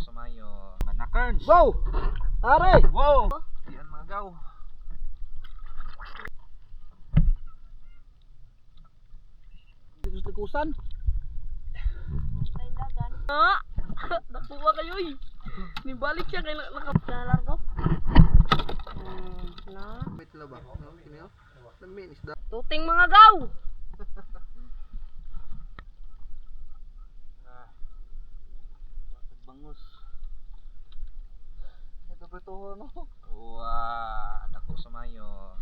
sa mayo. Manakerns! Wow! Are! Wow! Yan mga gaw. Likusan. Ah! Nakuha kayo eh. Nibalik siya kay nakalargo. Hmm, na. Wait lang ba? Tuting mga gaw. Bangus. Ito no. Wow! Dako sa mayo.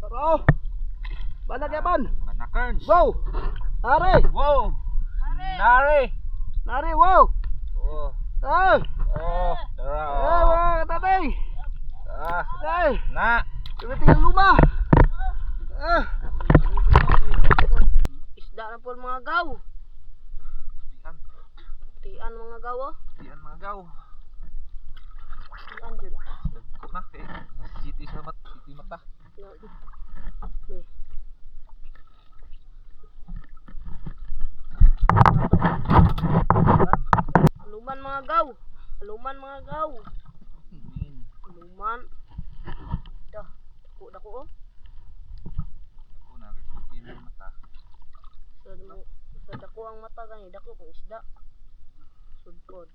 Taro. Banag yapan. Manakerns! Wow! Are! Wow! Nare! Nari wow! Oh! Ah! Oh! Dara! Ah, mga tatay! Ah! Tatay! Na! Tingnan luma! Ah! Isda na po mga gaw. Tian mga gaw oh. Tian mga gaw. Tian jud. Dagko na kay city sa mat, city mata. May. Aluman mga gaw. Aluman mga gaw. Aluman. Dah. Dako dako oh. Dako na kay city mata. Sa dako ang mata gani dako kung isda. Sudkod.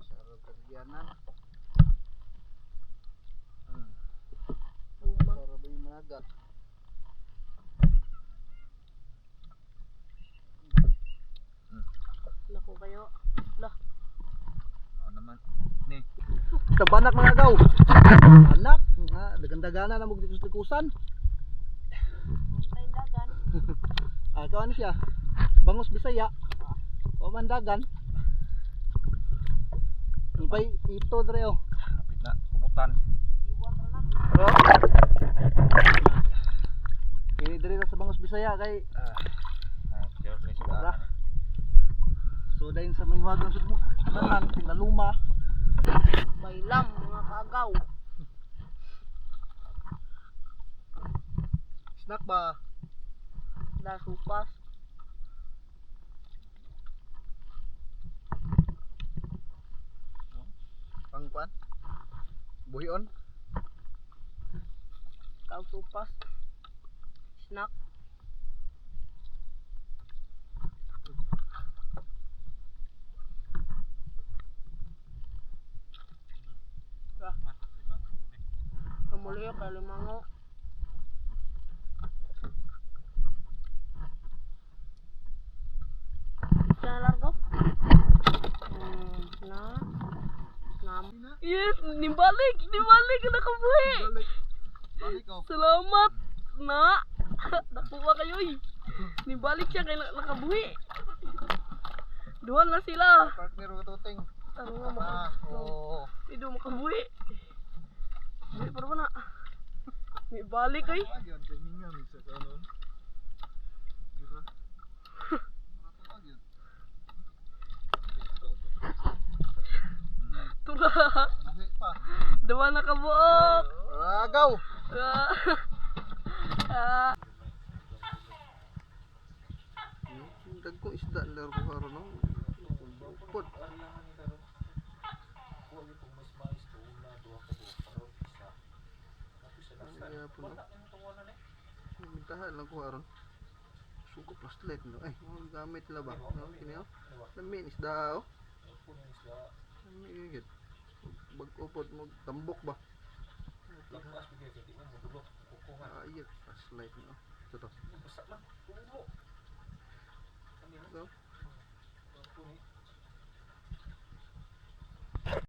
Sarap kagyanan. Hmm. Sarap yung managat. Lako kayo. Lah. Ano naman? Ni. Sa banak mga gaw. Anak, dagan-dagana na dagan. Ah, kawan siya. Bangus Bisaya. O mandagan. Pay ito dre oh. Kapit na. Na. Bro. Kini dre sa Bangus Bisaya kay Ah. Ah, so dayon sa may wagang sud mo. Tanan tinaluma. Bailam mga kagaw. Snack ba? sekedar kupas pangkuan buhi on kau kupas snack Kemulia kali mango. Nam. Yes, nibalik, nibalik na kabuhi. Balik. Balik oh. Salamat na. Nakuha kayo eh. Nibalik siya kay na- nakabuhi. Duha na sila. Partner ko tuting. Ano nga mo? Ah, oo. Ido makabuhi. Buhi pa na. May balik ay. Agyan, timingan sa kanon. Gira. Agyan. Tura. Buhi pa. Duha na kabuok. Agaw. Ah. Ah. Dagkong isda laro ko karon no. Put. Kaya po no. Mintahan lang ko karon. Suko plus light no. Ay, mo gamit la ba? No, kini oh. Lamin isda oh. Lamin gid bagupod mo tambok ba ayat pas light no ito to. So